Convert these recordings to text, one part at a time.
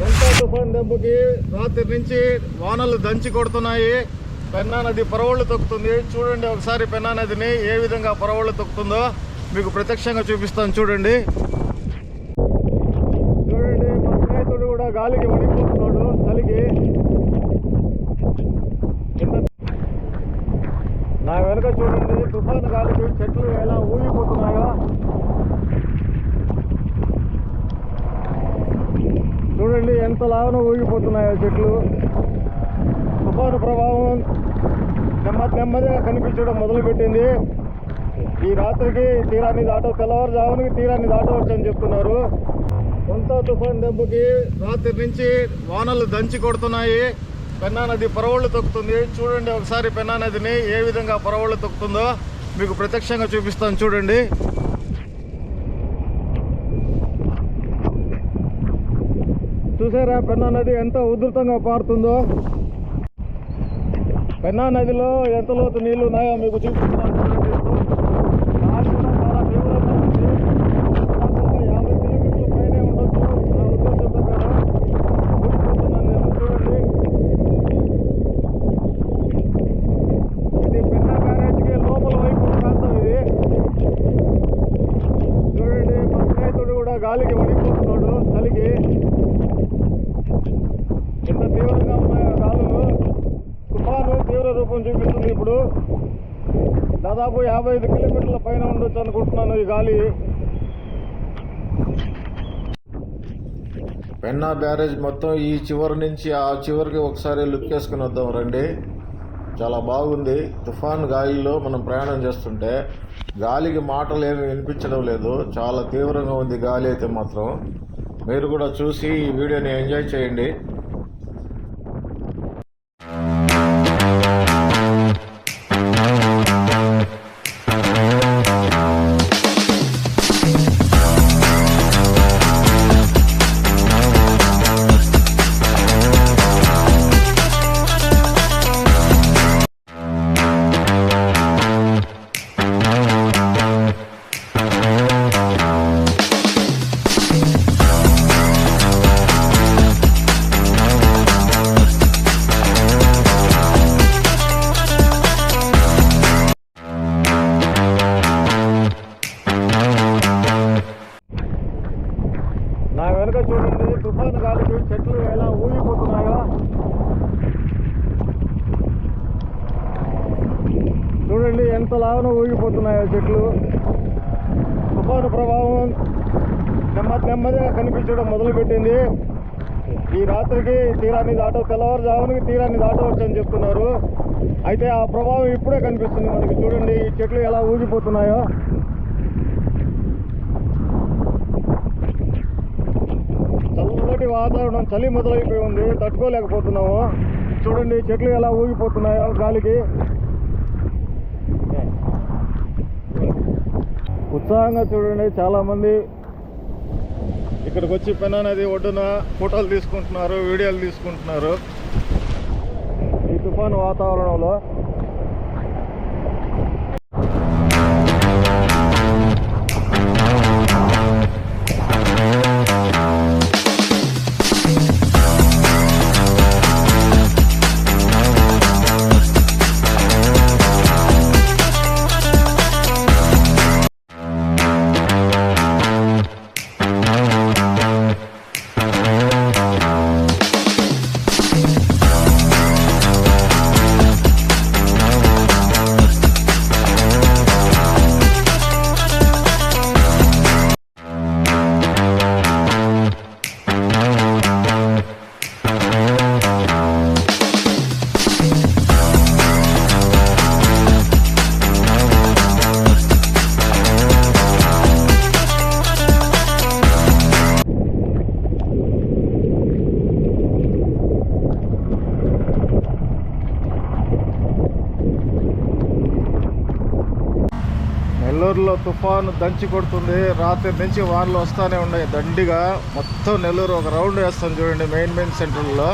కొంత తుఫాన్ దెబ్బకి రాత్రి నుంచి వానలు దంచి కొడుతున్నాయి. పెన్నా నది పరవళ్ళు తొక్కుతుంది. చూడండి ఒకసారి పెన్నా నదిని ఏ విధంగా పరవళ్ళు తొక్కుతుందో మీకు ప్రత్యక్షంగా చూపిస్తాను. చూడండి. చూడండి మా స్నేహితుడు కూడా గాలికి వణికిపోతున్నాడు చలికి నా వెనుక చూడండి తుఫాను గాలికి చెట్లు ఎలా ఊగిపోతున్నాయో చూడండి ఎంత లావన ఊగిపోతున్నాయో చెట్లు. తుఫాను ప్రభావం నెమ్మది నెమ్మదిగా కనిపించడం మొదలుపెట్టింది. ఈ రాత్రికి తీరాన్ని దాటో తెల్లవారుజామునికి తీరాన్ని దాటవచ్చని చెప్తున్నారు. కొంత తుఫాన్ దెబ్బకి రాత్రి నుంచి వానలు దంచి కొడుతున్నాయి. పెన్నా నది పరవళ్ళు తొక్కుతుంది. చూడండి ఒకసారి పెన్నా నదిని ఏ విధంగా పరవళ్ళు తొక్కుతుందో. మీకు ప్రత్యక్షంగా చూపిస్తాను. చూడండి. చూసారా? పెన్నా నది ఎంత ఉధృతంగా పారుతుందో? పెన్నా నదిలో ఎంత లోతు నీళ్ళు ఉన్నాయో మీకు చూపిస్తున్నాను. ఉండొచ్చు చూడండి. ఇది లోపల వైపు ఇది. చూడండి కూడా గాలికి వణికిపోతున్నాడు చలికి. ఎంత తీవ్రంగా ఉన్నాయో గాలులు తుఫాను తీవ్ర రూపం చూపిస్తుంది ఇప్పుడు. దాదాపు యాభై ఐదు కిలోమీటర్ల పైన ఉండొచ్చు అనుకుంటున్నాను ఈ గాలి. పెన్నా బ్యారేజ్ మొత్తం ఈ చివరి నుంచి ఆ చివరికి ఒకసారి లుక్ వేసుకుని వద్దాం రండి. చాలా బాగుంది. తుఫాన్ గాలిలో మనం ప్రయాణం చేస్తుంటే గాలికి మాటలు ఏమి వినిపించడం లేదు. చాలా తీవ్రంగా ఉంది గాలి అయితే మాత్రం. మీరు కూడా చూసి ఈ వీడియోని ఎంజాయ్ చేయండి. తుఫాను ఊగిపోతున్నాయి ఊగిపోతున్నాయో చెట్లు. తుఫాను ప్రభావం నెమ్మది నెమ్మదిగా కనిపించడం మొదలుపెట్టింది. ఈ రాత్రికి తీరాన్ని దాటో తెల్లవారుజామునికి తీరాన్ని దాటవచ్చని చెప్తున్నారు. అయితే ఆ ప్రభావం ఇప్పుడే కనిపిస్తుంది మనకి. చూడండి ఈ చెట్లు ఎలా ఊగిపోతున్నాయో. చల్లటి వాతావరణం చలి మొదలైపోయి ఉంది. తట్టుకోలేకపోతున్నాము. చూడండి చెట్లు ఎలా ఊగిపోతున్నాయో గాలికి. ఉత్సాహంగా చూడండి చాలా మంది ఇక్కడికి వచ్చి పెన్నా నది ఒడ్డున ఫోటోలు తీసుకుంటున్నారు వీడియోలు తీసుకుంటున్నారు. ఈ తుఫాను వాతావరణంలో తుఫాను దంచి కొడుతుంది. రాత్రి నుంచి వానలు వస్తూనే ఉన్నాయి. దండిగా మొత్తం నెల్లూరు ఒక రౌండ్ వేస్తాం చూడండి మెయిన్ మెయిన్ సెంటర్లో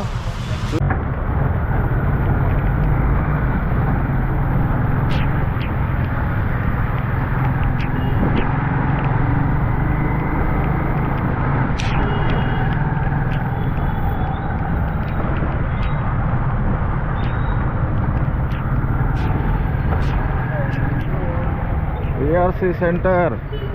ARC center.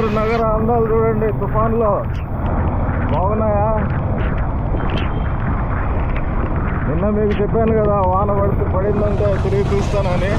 నెల్లూరు నగర అందాలు చూడండి తుఫాన్లో. బాగున్నాయా? నిన్న మీకు చెప్పాను కదా వాన పడితే పడిందంటే తిరిగి చూస్తానని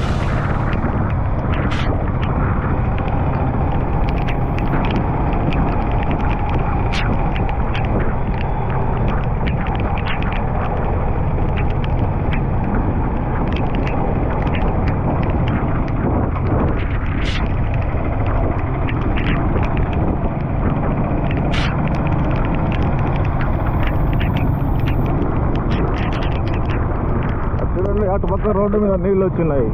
చూడండి అటు పక్క రోడ్డు మీద నీళ్ళు వచ్చినాయి.